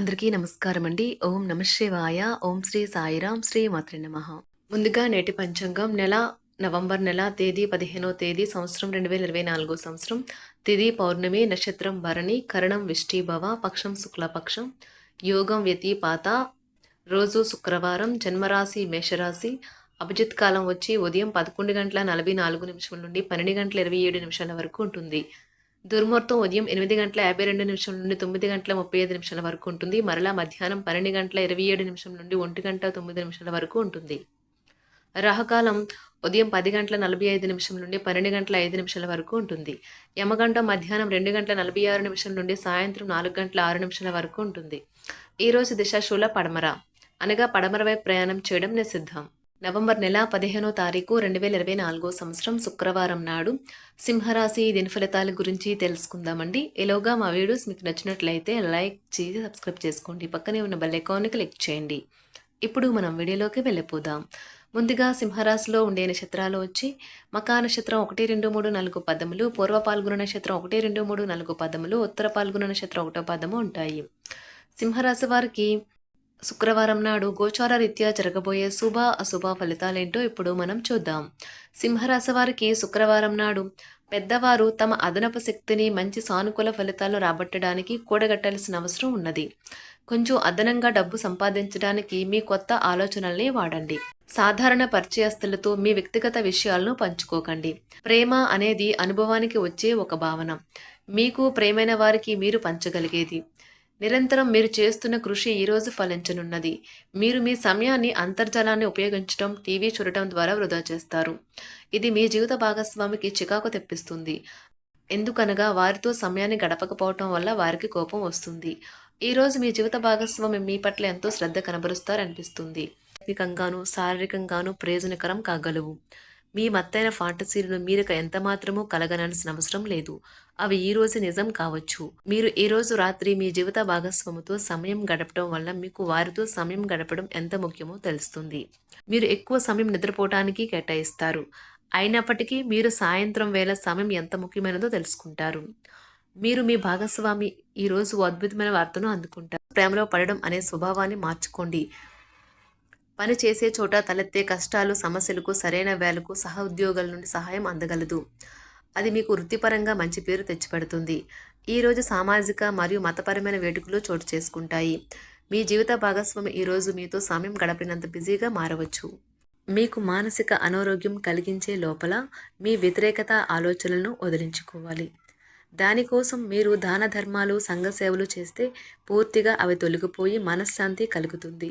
అందరికీ నమస్కారం అండి. ఓం నమ శివాయ. ఓం శ్రీ సాయిరాం శ్రీ మాత్రి నమ. ముందుగా నేటి పంచాంగం నెల నవంబర్ నెల తేదీ పదిహేనో తేదీ సంవత్సరం రెండు వేల ఇరవై నాలుగో సంవత్సరం. తిది పౌర్ణమి నక్షత్రం భరణి కరణం విష్టిభవ పక్షం శుక్లపక్షం. యోగం వ్యతిపాత. రోజు శుక్రవారం జన్మరాశి మేషరాశి. అభిజిత్ కాలం వచ్చి ఉదయం పదకొండు గంటల నలభై నాలుగు నిమిషం నుండి పన్నెండు గంటల ఇరవై ఏడు నిమిషాల వరకు ఉంటుంది. దుర్ముహూర్తం ఉదయం ఎనిమిది గంటల యాభై రెండు నిమిషం నుండి తొమ్మిది గంటల ముప్పై ఐదు నిమిషాల వరకు ఉంటుంది. మరలా మధ్యాహ్నం పన్నెండు గంటల ఇరవై ఏడు నిమిషం నుండి ఒంటి గంట తొమ్మిది నిమిషాల వరకు ఉంటుంది. రాహకాలం ఉదయం పది గంటల నలభై ఐదు నిమిషం నుండి పన్నెండు గంటల ఐదు నిమిషాల వరకు ఉంటుంది. యమగంట మధ్యాహ్నం రెండు గంటల నలభై ఆరు నిమిషం నుండి సాయంత్రం నాలుగు గంటల ఆరు నిమిషాల వరకు ఉంటుంది. ఈరోజు దిశాశూల పడమర. అనగా పడమర వైపు ప్రయాణం చేయడం నిషిద్ధం. నవంబర్ నెల పదిహేనో తారీఖు రెండు వేల ఇరవై నాలుగో సంవత్సరం శుక్రవారం నాడు సింహరాశి దినఫలితాల గురించి తెలుసుకుందామండి. ఎలోగా మా వీడియోస్ మీకు నచ్చినట్లయితే లైక్ చేసి సబ్స్క్రైబ్ చేసుకోండి. పక్కనే ఉన్న బెల్ ఐకాన్కి క్లిక్ చేయండి. ఇప్పుడు మనం వీడియోలోకి వెళ్ళిపోదాం. ముందుగా సింహరాశిలో ఉండే నక్షత్రాలు వచ్చి మకా నక్షత్రం ఒకటి రెండు మూడు నాలుగు పదములు పూర్వ పాల్గొన నక్షత్రం ఒకటి రెండు మూడు నాలుగు పదములు ఉత్తర పాల్గొన నక్షత్రం ఒకటో పదము ఉంటాయి. సింహరాశి వారికి శుక్రవారం నాడు గోచార రీత్యా జరగబోయే శుభ అశుభ ఫలితాలేంటో ఇప్పుడు మనం చూద్దాం. సింహరాశి వారికి శుక్రవారం నాడు పెద్దవారు తమ అదనపు శక్తిని మంచి సానుకూల ఫలితాలు రాబట్టడానికి కూడగట్టాల్సిన అవసరం ఉన్నది. కొంచెం అదనంగా డబ్బు సంపాదించడానికి మీ కొత్త ఆలోచనల్ని వాడండి. సాధారణ పరిచయస్తులతో మీ వ్యక్తిగత విషయాలను పంచుకోకండి. ప్రేమ అనేది అనుభవానికి వచ్చే ఒక భావన. మీకు ప్రేమైన వారికి మీరు పంచగలిగేది. నిరంతరం మీరు చేస్తున్న కృషి ఈరోజు ఫలించనున్నది. మీరు మీ సమయాన్ని అంతర్జాలాన్ని ఉపయోగించడం టీవీ చూడటం ద్వారా వృధా చేస్తారు. ఇది మీ జీవిత భాగస్వామికి చికాకు తెప్పిస్తుంది. ఎందుకనగా వారితో సమయాన్ని గడపకపోవటం వల్ల వారికి కోపం వస్తుంది. ఈరోజు మీ జీవిత భాగస్వామి మీ పట్ల ఎంతో శ్రద్ధ కనబరుస్తారనిపిస్తుంది. ఆధ్యాత్మికంగాను శారీరకంగాను ప్రయోజనకరం కాగలవు. మీ మత్తైన ఫాంటసీలను మీరు ఎంత మాత్రమూ కలగనాల్సిన అవసరం లేదు. అవి ఈ రోజు నిజం కావచ్చు. మీరు ఈ రోజు రాత్రి మీ జీవిత భాగస్వామితో సమయం గడపడం వల్ల మీకు వారితో సమయం గడపడం ఎంత ముఖ్యమో తెలుస్తుంది. మీరు ఎక్కువ సమయం నిద్రపోవటానికి కేటాయిస్తారు. అయినప్పటికీ మీరు సాయంత్రం వేళ సమయం ఎంత ముఖ్యమైనదో తెలుసుకుంటారు. మీరు మీ భాగస్వామి ఈ రోజు అద్భుతమైన వార్తను అందుకుంటారు. ప్రేమలో పడడం అనే స్వభావాన్ని మార్చుకోండి. పని చేసే చోట తలెత్తే కష్టాలు సమస్యలకు సరైన వేలకు సహ ఉద్యోగుల నుండి సహాయం అందగలదు. అది మీకు వృత్తిపరంగా మంచి పేరు తెచ్చిపెడుతుంది. ఈరోజు సామాజిక మరియు మతపరమైన వేడుకలు చోటు చేసుకుంటాయి. మీ జీవిత భాగస్వామి ఈరోజు మీతో సమయం గడపినంత బిజీగా మారవచ్చు. మీకు మానసిక అనారోగ్యం కలిగించే లోపల మీ వ్యతిరేకత ఆలోచనలను వదిలించుకోవాలి. దానికోసం మీరు దాన ధర్మాలు సంఘ సేవలు చేస్తే పూర్తిగా అవి తొలగిపోయి మనశ్శాంతి కలుగుతుంది.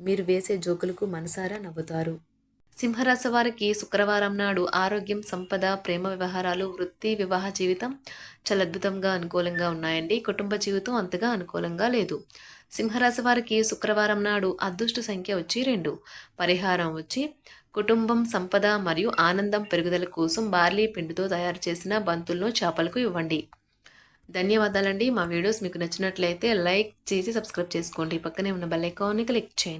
మీరు వేసే జోకులకు మనసారా నవ్వుతారు. సింహరాశి వారికి శుక్రవారం నాడు ఆరోగ్యం సంపద ప్రేమ వ్యవహారాలు వృత్తి వివాహ జీవితం చాలా అద్భుతంగా అనుకూలంగా ఉన్నాయండి. కుటుంబ జీవితం అంతగా అనుకూలంగా లేదు. సింహరాశి వారికి శుక్రవారం నాడు అదృష్ట సంఖ్య వచ్చి రెండు. పరిహారం వచ్చి కుటుంబం సంపద మరియు ఆనందం పెరుగుదల కోసం బార్లీ పిండితో తయారు చేసిన బంతులను చేపలకు ఇవ్వండి. ధన్యవాదాలండి. మా వీడియోస్ మీకు నచ్చినట్లయితే లైక్ చేసి సబ్స్క్రైబ్ చేసుకోండి. పక్కనే ఉన్న బెల్ ఐకాన్ని క్లిక్ చేయండి.